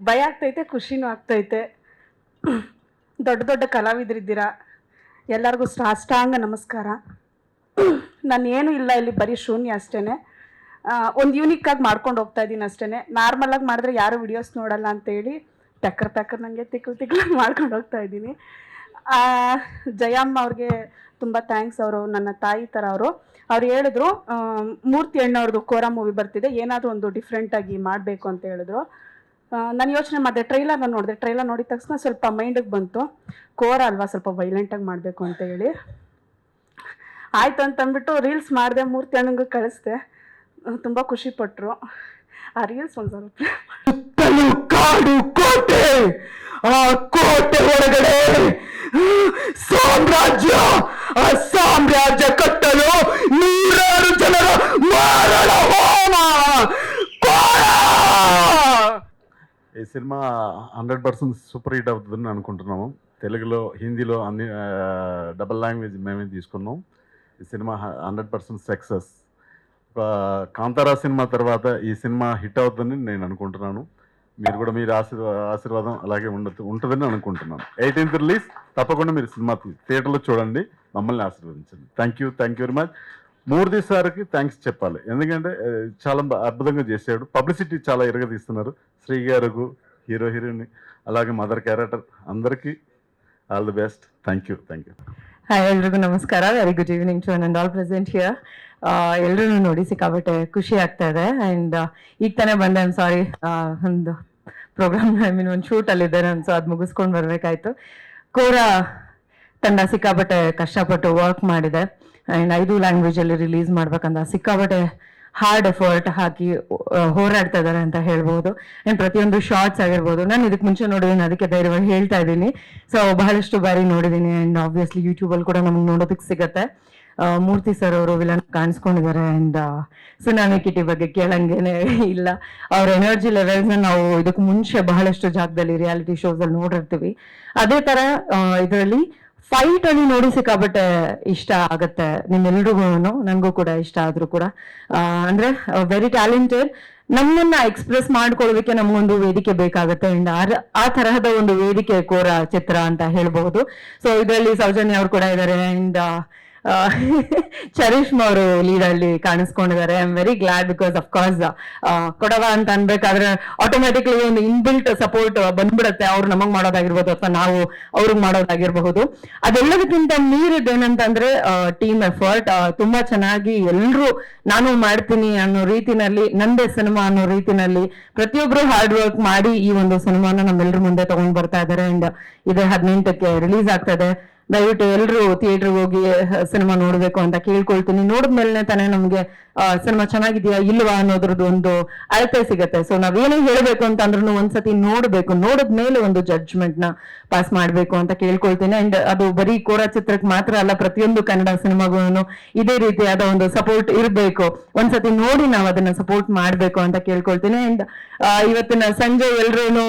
ಭಯ ಆಗ್ತೈತೆ, ಖುಷಿನೂ ಆಗ್ತೈತೆ. ದೊಡ್ಡ ದೊಡ್ಡ ಕಲಾವಿದರಿದ್ದೀರಾ? ಎಲ್ಲರಿಗೂ ಸಾಷ್ಟಾಂಗ ನಮಸ್ಕಾರ. ನಾನು ಏನೂ ಇಲ್ಲ ಇಲ್ಲಿ, ಬರೀ ಶೂನ್ಯ ಅಷ್ಟೇ ಒಂದು ಯೂನಿಕ್ಕಾಗಿ ಮಾಡ್ಕೊಂಡು ಹೋಗ್ತಾ ಇದ್ದೀನಿ ಅಷ್ಟೇ ನಾರ್ಮಲಾಗಿ ಮಾಡಿದ್ರೆ ಯಾರು ವಿಡಿಯೋಸ್ ನೋಡಲ್ಲ ಅಂತೇಳಿ ಟಕ್ಕರ್ ಟಕ್ಕರ್ ನನಗೆ ತಿಕ್ಲು ತಿಕ್ಲಾಗಿ ಮಾಡ್ಕೊಂಡು ಹೋಗ್ತಾ ಇದ್ದೀನಿ ಜಯಮ್ಮ ಅವ್ರಿಗೆ ತುಂಬ ಥ್ಯಾಂಕ್ಸ್ ಅವರು, ನನ್ನ ತಾಯಿ ಥರ ಅವರು. ಅವ್ರು ಹೇಳಿದ್ರು ಮೂರ್ತಿ ಅಣ್ಣವ್ರದ್ದು ಕೋರಾ ಮೂವಿ ಬರ್ತಿದೆ, ಏನಾದರೂ ಒಂದು ಡಿಫ್ರೆಂಟಾಗಿ ಮಾಡಬೇಕು ಅಂತ ಹೇಳಿದ್ರು. ನಾನು ಯೋಚನೆ ಮಾಡಿದೆ ಟ್ರೈಲರ್ನ ನೋಡಿದೆ. ಟ್ರೈಲರ್ ನೋಡಿದ ತಕ್ಷಣ ಸ್ವಲ್ಪ ಮೈಂಡಿಗೆ ಬಂತು. ಕೋರ ಅಲ್ವಾ ಸ್ವಲ್ಪ ವೈಲೆಂಟಾಗಿ ಮಾಡಬೇಕು ಅಂತ ಹೇಳಿ. ಆಯಿತು ಅಂತಂದ್ಬಿಟ್ಟು ರೀಲ್ಸ್ ಮಾಡಿದೆ, ಮೂರ್ತಿ ಅಣ್ಣಂಗೆ ಕಳಿಸ್ದೆ. ತುಂಬ ಖುಷಿಪಟ್ಟರು ಆ ರೀಲ್ಸ್ ಒಂದು ಸ್ವಲ್ಪ ಕಾಡು ಕೋಟೆ! ಆ ಕೋಟೆ ಒಳಗಡೆ ಸಾಮ್ರಾಜ್ಯ! ಸಾಮ್ರಾಜ್ಯ cinema hundred percent super hit అవుతుందని అనుకుంటున్నాము. తెలుగులో హిందీలో అన్ని డబల్ లాంగ్వేజ్ మేమే తీసుకున్నాం. ఈ cinema hundred percent success. Kantara cinema తర్వాత ఈ సినిమా హిట్ అవుతుందని నేను అనుకుంటున్నాను. మీరు కూడా మీరు ఆశీర్వా ఆశీర్వాదం అలాగే ఉండదు ఉంటుందని అనుకుంటున్నాను. ఎయిటీన్త్ రిలీజ్ తప్పకుండా మీరు సినిమా థియేటర్లో చూడండి. మమ్మల్ని ఆశీర్వదించండి. Thank you thank you very much మూర్తి సార్కి థ్యాంక్స్ చెప్పాలి ఎందుకంటే ఆ, చాలా బా- అద్భుతంగా చేశాడు పబ్లిసిటీ చాలా ఇరగదీస్తున్నారు శ్రీ గారుకు హీరో హీరోయిన్ అలాగే మదర్ క్యారెక్టర్ అందరికీ all the best thank you thank you hi ಎಲ್ರಿಗೂ ನಮಸ್ಕಾರ very good evening to and all present here ಎಲ್ಲರೂ ನೋಡಿ ಸಿಕ್ಕಾಪಟ್ಟೆ ಖುಷಿ ಆಗ್ತಾ ಇದೆ ಆ್ಯಂಡ್ ಈಗ ತಾನೇ ಬಂದೆ ಐಮ್ ಸಾರಿ ಒಂದು ಪ್ರೋಗ್ರಾಮ್ ಐ ಮೀನ್ ಒಂದು ಶೂಟಲ್ಲಿದ್ದೆ ನಾನು ಸೊ ಅದು ಮುಗಿಸ್ಕೊಂಡು ಬರಬೇಕಾಯ್ತು ಕೋರ ತಂಡ ಸಿಕ್ಕಾಪಟ್ಟೆ ಕಷ್ಟಪಟ್ಟು ವರ್ಕ್ ಮಾಡಿದೆ. ಆ್ಯಂಡ್ ಐದು ಲ್ಯಾಂಗ್ವೇಜಲ್ಲಿ ರಿಲೀಸ್ ಮಾಡ್ಬೇಕಂತ ಸಿಕ್ಕಾಪಟ್ಟೆ ಹಾರ್ಡ್ ಎಫರ್ಟ್ ಹಾಕಿ ಹೋರಾಡ್ತಾ ಇದ್ದಾರೆ ಅಂತ ಹೇಳ್ಬೋದು. ಆ್ಯಂಡ್ ಪ್ರತಿಯೊಂದು ಶಾರ್ಟ್ಸ್ ಆಗಿರ್ಬೋದು. ನಾನು ಇದಕ್ಕೆ ಮುಂಚೆ ನೋಡಿದ್ದೀನಿ ಅದಕ್ಕೆ ಧೈರ್ಯವಾಗಿ ಹೇಳ್ತಾ ಇದ್ದೀನಿ. ಸೊ ಬಹಳಷ್ಟು ಬಾರಿ ನೋಡಿದ್ದೀನಿ ಆ್ಯಂಡ್ ಆಬ್ವಿಯಸ್ಲಿ ಯೂಟ್ಯೂಬಲ್ಲಿ ಕೂಡ ನಮ್ಗೆ ನೋಡೋದಕ್ಕೆ ಸಿಗತ್ತೆ. ಮೂರ್ತಿ ಸರ್ ಅವರು ವಿಲನ್ ಕಾಣಿಸ್ಕೊಂಡಿದ್ದಾರೆ. ಆ್ಯಂಡ್ ಸುನಾಮಿ ಕಿಟಿ ಬಗ್ಗೆ ಕೇಳಂಗೇನೆ ಇಲ್ಲ. ಅವ್ರ ಎನರ್ಜಿ ಲೆವೆಲ್ಸ್ನ ನಾವು ಇದಕ್ಕೆ ಮುಂಚೆ ಬಹಳಷ್ಟು ಜಾಗದಲ್ಲಿ ರಿಯಾಲಿಟಿ ಶೋಸ್ ಅಲ್ಲಿ ನೋಡಿರ್ತೀವಿ. ಅದೇ ತರ ಇದರಲ್ಲಿ ಫೈಟ್ ಅಲ್ಲಿ ನೋಡಿ ಸಿಕ್ಕಾಬಟ್ಟೆ ಇಷ್ಟ ಆಗತ್ತೆ ನಿಮ್ಮೆಲ್ರಿಗೂ ನನಗೂ ಕೂಡ ಇಷ್ಟ ಆದ್ರೂ ಕೂಡ. ಅಂದ್ರೆ ವೆರಿ ಟ್ಯಾಲೆಂಟೆಡ್ ನಮ್ಮನ್ನ ಎಕ್ಸ್ಪ್ರೆಸ್ ಮಾಡ್ಕೊಳ್ಳೋದಕ್ಕೆ ನಮ್ಗೊಂದು ವೇದಿಕೆ ಬೇಕಾಗುತ್ತೆ ಅಂಡ್ ಆ ತರಹದ ಒಂದು ವೇದಿಕೆ ಕೋರ ಚಿತ್ರ ಅಂತ ಹೇಳ್ಬಹುದು. ಸೊ ಇದರಲ್ಲಿ ಸೌಜನ್ಯ ಅವ್ರು ಕೂಡ ಇದ್ದಾರೆ ಅಂಡ್ ಚರಿಷ್ಮಾ ಅವರು ಲೀಡ್ ಅಲ್ಲಿ ಕಾಣಿಸ್ಕೊಂಡಿದ್ದಾರೆ. I am very glad because of course Kodava ಅಂತ ಅನ್ಬೇಕಾದ್ರೆ ಆಟೋಮ್ಯಾಟಿಕ್ಲಿ ಒಂದು ಇನ್ಬಿಲ್ಟ್ ಸಪೋರ್ಟ್ ಬಂದ್ಬಿಡುತ್ತೆ. ಅವ್ರು ನಮಗ್ ಮಾಡೋದಾಗಿರ್ಬೋದು ಅಥವಾ ನಾವು ಅವ್ರಿಗೆ ಮಾಡೋದಾಗಿರ್ಬಹುದು. ಅದೆಲ್ಲದಕ್ಕಿಂತ ಮೀರಿದ್ದೇನಂತಂದ್ರೆ ಟೀಮ್ ಎಫರ್ಟ್ ತುಂಬಾ ಚೆನ್ನಾಗಿ ಎಲ್ರು ನಾನು ಮಾಡ್ತೀನಿ ಅನ್ನೋ ರೀತಿನಲ್ಲಿ, ನಂದೇ ಸಿನಿಮಾ ಅನ್ನೋ ರೀತಿನಲ್ಲಿ ಪ್ರತಿಯೊಬ್ರು ಹಾರ್ಡ್ ವರ್ಕ್ ಮಾಡಿ ಈ ಒಂದು ಸಿನಿಮಾನ ನಮ್ಮೆಲ್ಲರ ಮುಂದೆ ತಗೊಂಡ್ ಬರ್ತಾ ಇದ್ದಾರೆ. ಅಂಡ್ ಇದೆ ಹದಿನೆಂಟಕ್ಕೆ ರಿಲೀಸ್ ಆಗ್ತದೆ. ದಯವಿಟ್ಟು ಎಲ್ಲರೂ ಥಿಯೇಟರ್ಗೆ ಹೋಗಿ ಸಿನಿಮಾ ನೋಡಬೇಕು ಅಂತ ಕೇಳ್ಕೊಳ್ತೀನಿ. ನೋಡಿದ್ಮೇಲೆ ತಾನೇ ನಮ್ಗೆ ಸಿನಿಮಾ ಚೆನ್ನಾಗಿದೆಯಾ ಇಲ್ವಾ ಅನ್ನೋದ್ರದ್ದು ಒಂದು ಅಳತೆ ಸಿಗತ್ತೆ. ಸೊ ನಾವೇನೇ ಹೇಳಬೇಕು ಅಂತ ಅಂದ್ರೂ ಒಂದ್ಸತಿ ನೋಡ್ಬೇಕು. ನೋಡಿದ್ಮೇಲೆ ಒಂದು ಜಡ್ಜ್ಮೆಂಟ್ನ ಪಾಸ್ ಮಾಡ್ಬೇಕು ಅಂತ ಕೇಳ್ಕೊಳ್ತೀನಿ. ಅಂಡ್ ಅದು ಬರೀ ಕೋರ ಚಿತ್ರಕ್ಕೆ ಮಾತ್ರ ಅಲ್ಲ, ಪ್ರತಿಯೊಂದು ಕನ್ನಡ ಸಿನಿಮಾಗೂ ಇದೇ ರೀತಿಯಾದ ಒಂದು ಸಪೋರ್ಟ್ ಇರಬೇಕು. ಒಂದ್ಸತಿ ನೋಡಿ ನಾವು ಅದನ್ನ ಸಪೋರ್ಟ್ ಮಾಡ್ಬೇಕು ಅಂತ ಕೇಳ್ಕೊಳ್ತೀನಿ. ಅಂಡ್ ಇವತ್ತಿನ ಸಂಜೆ ಎಲ್ರೂ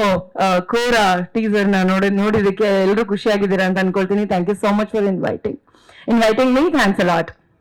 ಕೋರ ಟೀಸರ್ನ ನೋಡಿ ನೋಡಿದಕ್ಕೆ ಎಲ್ಲರೂ ಖುಷಿಯಾಗಿದ್ದೀರಾ ಅಂತ ಅನ್ಕೊಳ್ತೀನಿ. Thank you so much for inviting inviting me thanks a lot